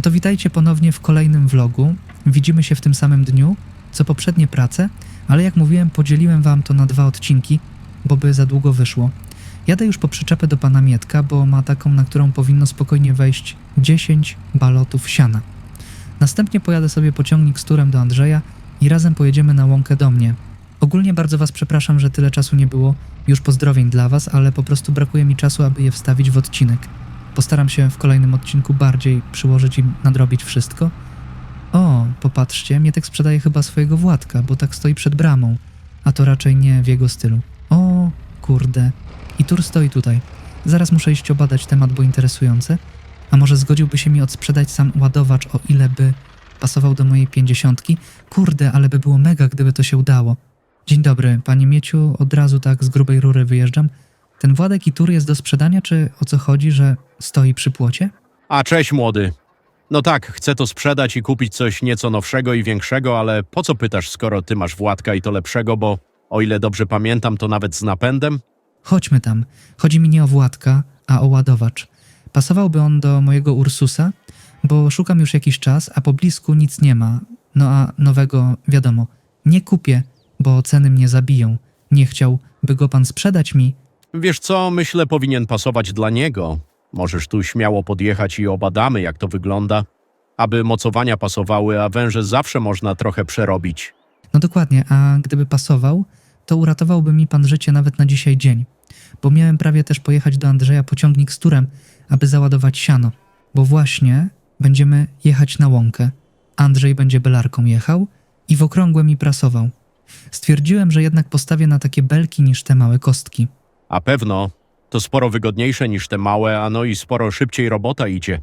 No to witajcie ponownie w kolejnym vlogu. Widzimy się w tym samym dniu, co poprzednie prace, ale jak mówiłem, podzieliłem wam to na dwa odcinki, bo by za długo wyszło. Jadę już po przyczepę do pana Mietka, bo ma taką, na którą powinno spokojnie wejść 10 balotów siana. Następnie pojadę sobie pociągnik z turem do Andrzeja i razem pojedziemy na łąkę do mnie. Ogólnie bardzo was przepraszam, że tyle czasu nie było. Już pozdrowień dla was, ale po prostu brakuje mi czasu, aby je wstawić w odcinek. Postaram się w kolejnym odcinku bardziej przyłożyć i nadrobić wszystko. O, popatrzcie, Mietek sprzedaje chyba swojego Władka, bo tak stoi przed bramą, a to raczej nie w jego stylu. O, kurde. I tur stoi tutaj. Zaraz muszę iść obadać temat, bo interesujący. A może zgodziłby się mi odsprzedać sam ładowacz, o ile by pasował do mojej pięćdziesiątki? Kurde, ale by było mega, gdyby to się udało. Dzień dobry, panie Mieciu, od razu tak z grubej rury wyjeżdżam. Ten Władek i tur jest do sprzedania, czy o co chodzi, że stoi przy płocie? A cześć młody. No tak, chcę to sprzedać i kupić coś nieco nowszego i większego, ale po co pytasz, skoro ty masz Władka i to lepszego, bo o ile dobrze pamiętam, to nawet z napędem? Chodźmy tam. Chodzi mi nie o Władka, a o ładowacz. Pasowałby on do mojego Ursusa, bo szukam już jakiś czas, a po blisku nic nie ma. No a nowego, wiadomo, nie kupię, bo ceny mnie zabiją. Nie chciał, by go pan sprzedać mi. Wiesz co, myślę powinien pasować dla niego. Możesz tu śmiało podjechać i obadamy, jak to wygląda. Aby mocowania pasowały, a węże zawsze można trochę przerobić. No dokładnie, a gdyby pasował, to uratowałby mi pan życie nawet na dzisiaj dzień. Bo miałem prawie też pojechać do Andrzeja pociągnik z turem, aby załadować siano. Bo właśnie będziemy jechać na łąkę. Andrzej będzie belarką jechał i w okrągłe mi prasował. Stwierdziłem, że jednak postawię na takie belki niż te małe kostki. A pewno, to sporo wygodniejsze niż te małe, a no i sporo szybciej robota idzie.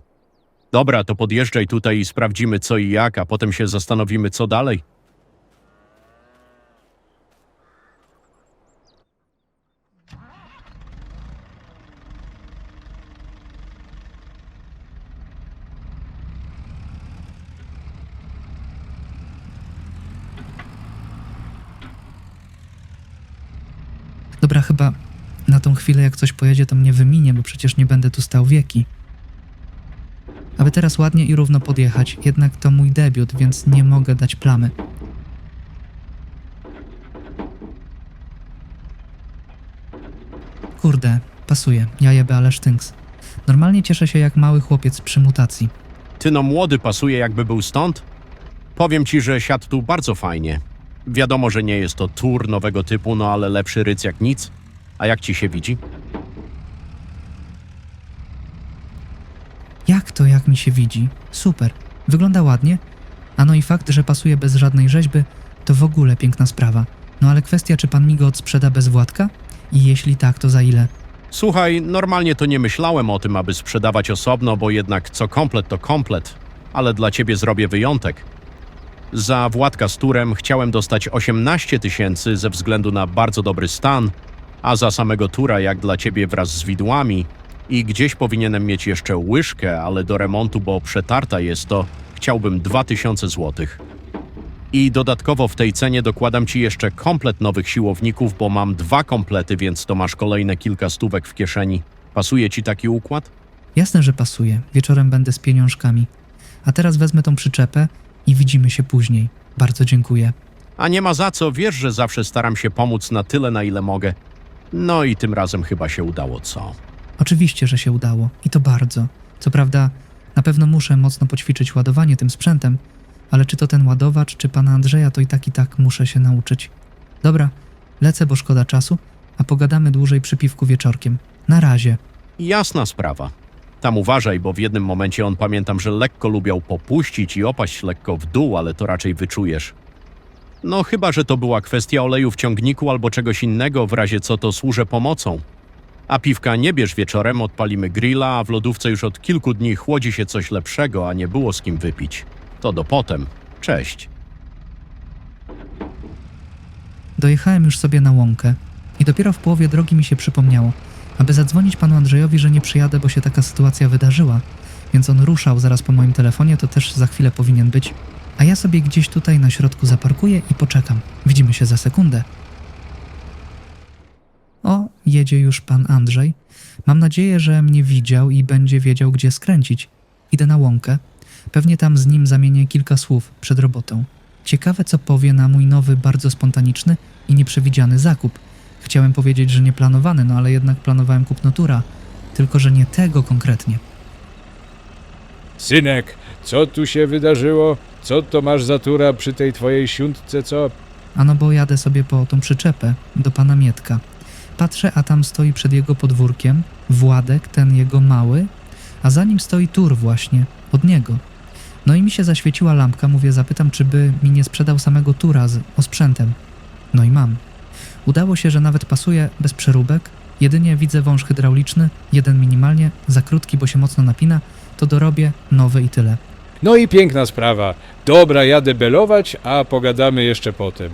Dobra, to podjeżdżaj tutaj i sprawdzimy co i jak, a potem się zastanowimy co dalej. Dobra, chyba na tą chwilę jak coś pojedzie, to mnie wyminie, bo przecież nie będę tu stał wieki. Aby teraz ładnie i równo podjechać, jednak to mój debiut, więc nie mogę dać plamy. Kurde, pasuje, ja jebę, ale sztynks. Normalnie cieszę się jak mały chłopiec przy mutacji. Ty no młody pasuje jakby był stąd? Powiem ci, że siadł tu bardzo fajnie. Wiadomo, że nie jest to tour nowego typu, no ale lepszy ryc jak nic. A jak ci się widzi? Jak to, jak mi się widzi? Super. Wygląda ładnie. A no i fakt, że pasuje bez żadnej rzeźby, to w ogóle piękna sprawa. No ale kwestia, czy pan mi go odsprzeda bez Władka? I jeśli tak, to za ile? Słuchaj, normalnie to nie myślałem o tym, aby sprzedawać osobno, bo jednak co komplet to komplet. Ale dla ciebie zrobię wyjątek. Za Władka z turem chciałem dostać 18 tysięcy ze względu na bardzo dobry stan, a za samego tura jak dla ciebie wraz z widłami i gdzieś powinienem mieć jeszcze łyżkę, ale do remontu, bo przetarta jest to, chciałbym 2000 złotych. I dodatkowo w tej cenie dokładam ci jeszcze komplet nowych siłowników, bo mam dwa komplety, więc to masz kolejne kilka stówek w kieszeni. Pasuje ci taki układ? Jasne, że pasuje. Wieczorem będę z pieniążkami. A teraz wezmę tą przyczepę i widzimy się później. Bardzo dziękuję. A nie ma za co, wiesz, że zawsze staram się pomóc na tyle, na ile mogę. No i tym razem chyba się udało, co? Oczywiście, że się udało. I to bardzo. Co prawda, na pewno muszę mocno poćwiczyć ładowanie tym sprzętem, ale czy to ten ładowacz, czy pana Andrzeja, to i tak i tak muszę się nauczyć. Dobra, lecę, bo szkoda czasu, a pogadamy dłużej przy piwku wieczorkiem. Na razie. Jasna sprawa. Tam uważaj, bo w jednym momencie on pamiętam, że lekko lubiał popuścić i opaść lekko w dół, ale to raczej wyczujesz. No chyba, że to była kwestia oleju w ciągniku albo czegoś innego, w razie co to służę pomocą. A piwka nie bierz wieczorem, odpalimy grilla, a w lodówce już od kilku dni chłodzi się coś lepszego, a nie było z kim wypić. To do potem. Cześć. Dojechałem już sobie na łąkę i dopiero w połowie drogi mi się przypomniało, aby zadzwonić panu Andrzejowi, że nie przyjadę, bo się taka sytuacja wydarzyła, więc on ruszał zaraz po moim telefonie, to też za chwilę powinien być, a ja sobie gdzieś tutaj na środku zaparkuję i poczekam. Widzimy się za sekundę. O, jedzie już pan Andrzej. Mam nadzieję, że mnie widział i będzie wiedział, gdzie skręcić. Idę na łąkę. Pewnie tam z nim zamienię kilka słów przed robotą. Ciekawe, co powie na mój nowy, bardzo spontaniczny i nieprzewidziany zakup. Chciałem powiedzieć, że nieplanowany, no ale jednak planowałem kupno tura. Tylko, że nie tego konkretnie. Synek, co tu się wydarzyło? Co to masz za tura przy tej twojej siuntce, co? A no bo jadę sobie po tą przyczepę do pana Mietka. Patrzę, a tam stoi przed jego podwórkiem Władek, ten jego mały, a za nim stoi Tur właśnie, od niego. No i mi się zaświeciła lampka, mówię, zapytam, czy by mi nie sprzedał samego Tura z osprzętem. No i mam. Udało się, że nawet pasuje bez przeróbek, jedynie widzę wąż hydrauliczny, jeden minimalnie, za krótki, bo się mocno napina, to dorobię nowy i tyle. No i piękna sprawa. Dobra, jadę belować, a pogadamy jeszcze potem.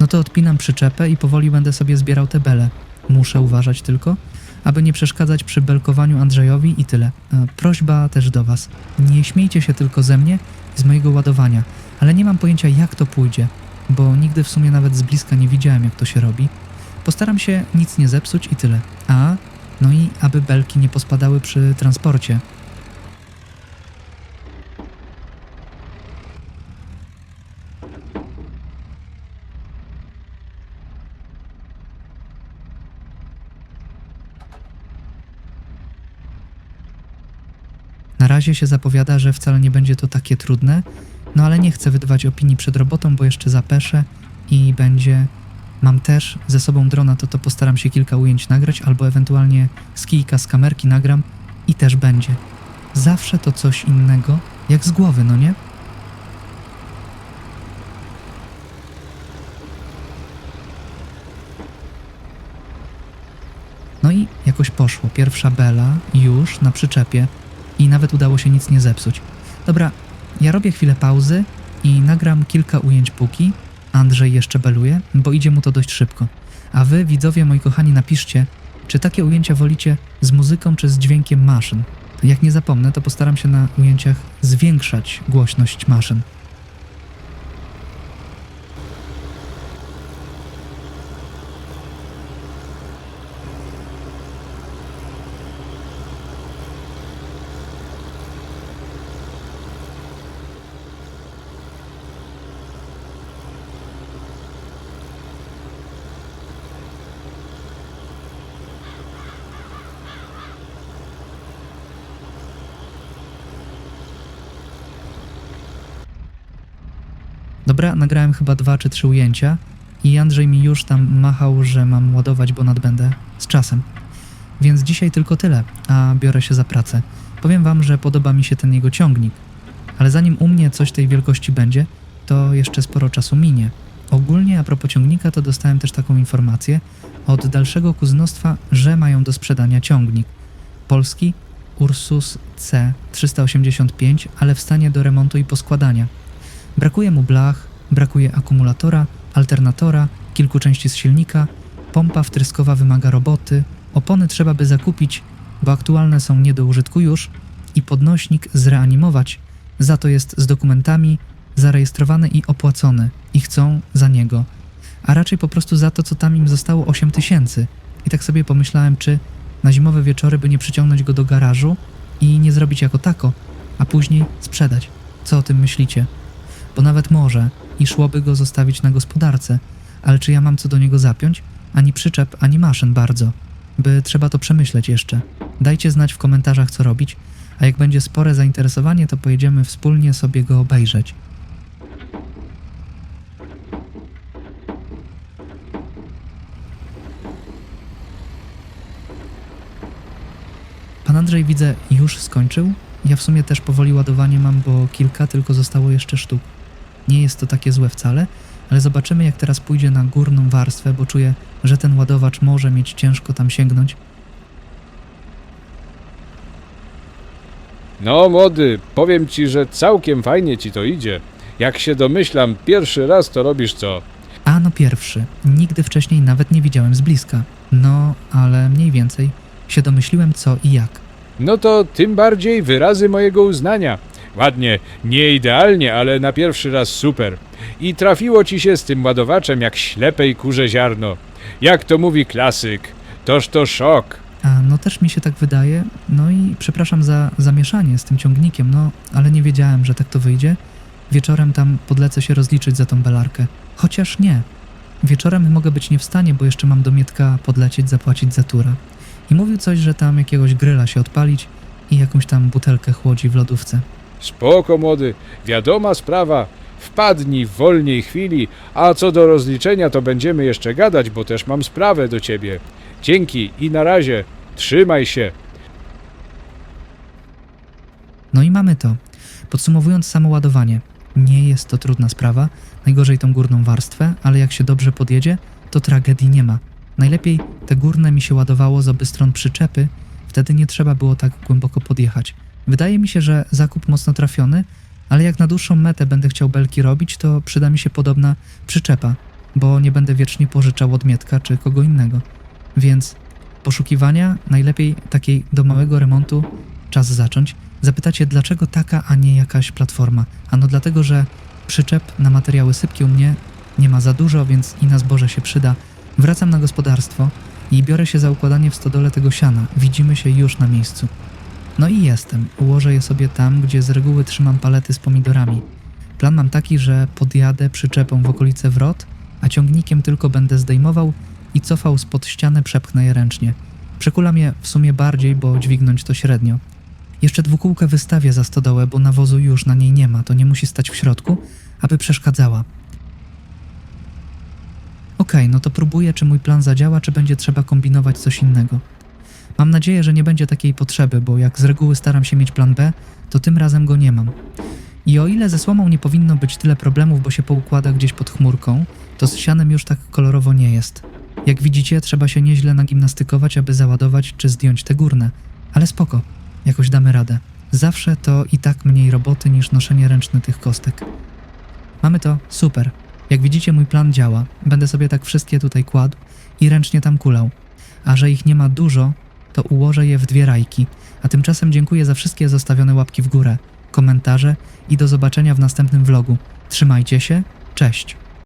No to odpinam przyczepę i powoli będę sobie zbierał te bele. Muszę uważać tylko, aby nie przeszkadzać przy belkowaniu Andrzejowi i tyle. E, Prośba też do Was. Nie śmiejcie się tylko ze mnie i z mojego ładowania, ale nie mam pojęcia jak to pójdzie, bo nigdy w sumie nawet z bliska nie widziałem jak to się robi. Postaram się nic nie zepsuć i tyle. A, no i aby belki nie pospadały przy transporcie. Na razie się zapowiada, że wcale nie będzie to takie trudne, no ale nie chcę wydawać opinii przed robotą, bo jeszcze zapeszę i będzie. Mam też ze sobą drona, to to postaram się kilka ujęć nagrać, albo ewentualnie z kijka z kamerki nagram i też będzie. Zawsze to coś innego, jak z głowy, no nie? No i jakoś poszło. Pierwsza bela już na przyczepie i nawet udało się nic nie zepsuć. Dobra, ja robię chwilę pauzy i nagram kilka ujęć póki. Andrzej jeszcze beluje, bo idzie mu to dość szybko. A wy, widzowie moi kochani, napiszcie, czy takie ujęcia wolicie z muzyką czy z dźwiękiem maszyn. Jak nie zapomnę, to postaram się na ujęciach zwiększać głośność maszyn. Dobra, nagrałem chyba dwa czy trzy ujęcia i Andrzej mi już tam machał, że mam ładować, bo nadbędę z czasem. Więc dzisiaj tylko tyle, a biorę się za pracę. Powiem wam, że podoba mi się ten jego ciągnik, ale zanim u mnie coś tej wielkości będzie, to jeszcze sporo czasu minie. Ogólnie a propos ciągnika, to dostałem też taką informację od dalszego kuzynostwa, że mają do sprzedania ciągnik. Polski Ursus C 385, ale w stanie do remontu i poskładania. Brakuje mu blach, brakuje akumulatora, alternatora, kilku części z silnika, pompa wtryskowa wymaga roboty, opony trzeba by zakupić, bo aktualne są nie do użytku już i podnośnik zreanimować, za to jest z dokumentami, zarejestrowany i opłacony i chcą za niego, a raczej po prostu za to, co tam im zostało 8 tysięcy. I tak sobie pomyślałem, czy na zimowe wieczory by nie przyciągnąć go do garażu i nie zrobić jako tako, a później sprzedać. Co o tym myślicie? bo nawet może i szłoby go zostawić na gospodarce, ale czy ja mam co do niego zapiąć? Ani przyczep, ani maszyn bardzo. By trzeba to przemyśleć jeszcze. Dajcie znać w komentarzach, co robić, a jak będzie spore zainteresowanie, to pojedziemy wspólnie sobie go obejrzeć. Pan Andrzej widzę już skończył. Ja w sumie też powoli ładowanie mam, bo kilka tylko zostało jeszcze sztuk. Nie jest to takie złe wcale, ale zobaczymy jak teraz pójdzie na górną warstwę, bo czuję, że ten ładowacz może mieć ciężko tam sięgnąć. No, młody, powiem ci, że całkiem fajnie ci to idzie. Jak się domyślam, pierwszy raz to robisz co? A no pierwszy. Nigdy wcześniej nawet nie widziałem z bliska. No, ale mniej więcej się domyśliłem co i jak. No to tym bardziej wyrazy mojego uznania. Ładnie, nie idealnie, ale na pierwszy raz super. I trafiło ci się z tym ładowaczem jak ślepej kurze ziarno. Jak to mówi klasyk, toż to szok. A no też mi się tak wydaje. No i przepraszam za zamieszanie z tym ciągnikiem, no ale nie wiedziałem, że tak to wyjdzie. Wieczorem tam podlecę się rozliczyć za tą belarkę. Chociaż nie. Wieczorem mogę być nie w stanie, bo jeszcze mam do Mietka podlecieć, zapłacić za turę. I mówił coś, że tam jakiegoś gryla się odpalić i jakąś tam butelkę chłodzi w lodówce. Spoko młody, wiadoma sprawa. Wpadnij w wolniej chwili, a co do rozliczenia to będziemy jeszcze gadać, bo też mam sprawę do ciebie. Dzięki i na razie. Trzymaj się. No i mamy to. Podsumowując samo ładowanie, nie jest to trudna sprawa, najgorzej tą górną warstwę, ale jak się dobrze podjedzie, to tragedii nie ma. Najlepiej te górne mi się ładowało z obu stron przyczepy, wtedy nie trzeba było tak głęboko podjechać. Wydaje mi się, że zakup mocno trafiony, ale jak na dłuższą metę będę chciał belki robić, to przyda mi się podobna przyczepa, bo nie będę wiecznie pożyczał od Mietka czy kogo innego. Więc poszukiwania najlepiej takiej do małego remontu czas zacząć. Zapytacie, dlaczego taka, a nie jakaś platforma? Ano dlatego, że przyczep na materiały sypkie u mnie nie ma za dużo, więc i na zboże się przyda. Wracam na gospodarstwo i biorę się za układanie w stodole tego siana. Widzimy się już na miejscu. No i jestem. Ułożę je sobie tam, gdzie z reguły trzymam palety z pomidorami. Plan mam taki, że podjadę przyczepą w okolice wrot, a ciągnikiem tylko będę zdejmował i cofał spod ścianę, przepchnę je ręcznie. Przekulam je w sumie bardziej, bo dźwignąć to średnio. Jeszcze dwukółkę wystawię za stodołę, bo nawozu już na niej nie ma, to nie musi stać w środku, aby przeszkadzała. Okej, no to próbuję, czy mój plan zadziała, czy będzie trzeba kombinować coś innego. Mam nadzieję, że nie będzie takiej potrzeby, bo jak z reguły staram się mieć plan B, to tym razem go nie mam. I o ile ze słomą nie powinno być tyle problemów, bo się poukłada gdzieś pod chmurką, to z sianem już tak kolorowo nie jest. Jak widzicie, trzeba się nieźle nagimnastykować, aby załadować czy zdjąć te górne. Ale spoko, jakoś damy radę. Zawsze to i tak mniej roboty niż noszenie ręczne tych kostek. Mamy to, super. Jak widzicie, mój plan działa. Będę sobie tak wszystkie tutaj kładł i ręcznie tam kulał. A że ich nie ma dużo, to ułożę je w dwie rajki. A tymczasem dziękuję za wszystkie zostawione łapki w górę, komentarze i do zobaczenia w następnym vlogu. Trzymajcie się, cześć!